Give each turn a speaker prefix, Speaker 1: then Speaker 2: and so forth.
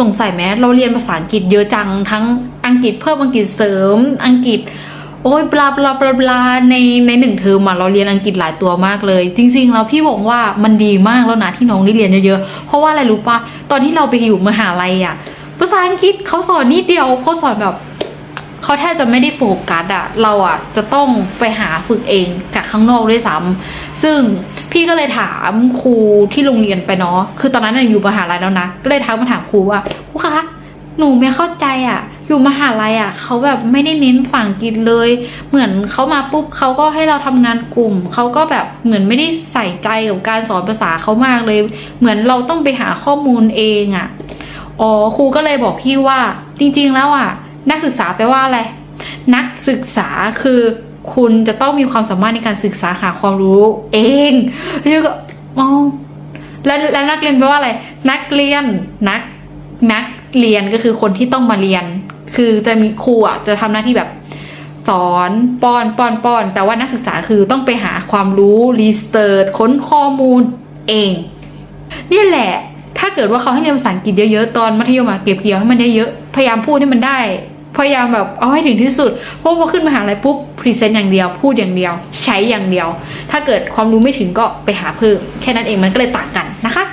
Speaker 1: สงสัยไหมเราเรียนภาษาอังกฤษเยอะจัง ทั้งอังกฤษเพิ่มอังกฤษเสริม อังกฤษ โอ้ยบลาบลาบลาบลาในในหนึ่งเทอมอะเราเรียนอังกฤษหลายตัวมากเลย จริง ๆ แล้วพี่บอกว่ามันดีมากแล้วนะที่น้องได้เรียนเยอะๆเพราะว่าอะไรรู้ปะตอนที่เราไปอยู่มหาลัยอะภาษาอังกฤษเขาสอนนิดเดียวเขาสอนแบบ เขาแทบจะไม่ได้โฟกัสอะเราอะจะต้องไปหาฝึกเองจากข้างนอกด้วยซ้ำซึ่งพี่ก็เลยถามครูที่โรงเรียนไปเนาะคือตอนนั้นอยู่มหาลัยแล้วนะก็เลยทักมาถามครูว่าครูคะหนูไม่เข้าใจอะอยู่มหาลัยอะเขาแบบไม่ได้เน้นภาษาอังกฤษเลย เหมือนเขามาปุ๊บเขาก็ให้เราทำงานกลุ่ม เขาก็แบบเหมือนไม่ได้ใส่ใจกับการสอนภาษาเขามากเลย เหมือนเราต้องไปหาข้อมูลเองอะอ๋อครูก็เลยบอกพี่ว่าจริง ๆ แล้วอะ นักศึกษาแปลว่าอะไร นักศึกษาคือคุณจะต้องมีความสามารถในการศึกษาหาความรู้เองพี่ก็อ๋อแล้วแล้วนักเรียนแปลว่าอะไร นักเรียนนักนักเรียนก็คือคนที่ต้องมาเรียน คือจะมีครูอะจะทำหน้าที่แบบสอนป้อนป้อนป้อน แต่ว่านักศึกษาคือต้องไปหาความรู้รีเสิร์ชค้นข้อมูลเอง นี่แหละ ถ้าเกิดว่าเขาให้เรียนภาษาอังกฤษเยอะๆ ตอนมัธยมอะเก็บเกี่ยวให้มันได้เยอะพยายามพูดให้มันได้ พยายามแบบเอาให้ถึงที่สุดเพราะพอขึ้นมหาลัยปุ๊บพรีเซนต์อย่างเดียว พูดอย่างเดียว ใช้อย่างเดียว ถ้าเกิดความรู้ไม่ถึงก็ไปหาเพิ่มแค่นั้นเองมันก็เลยต่างกันนะคะ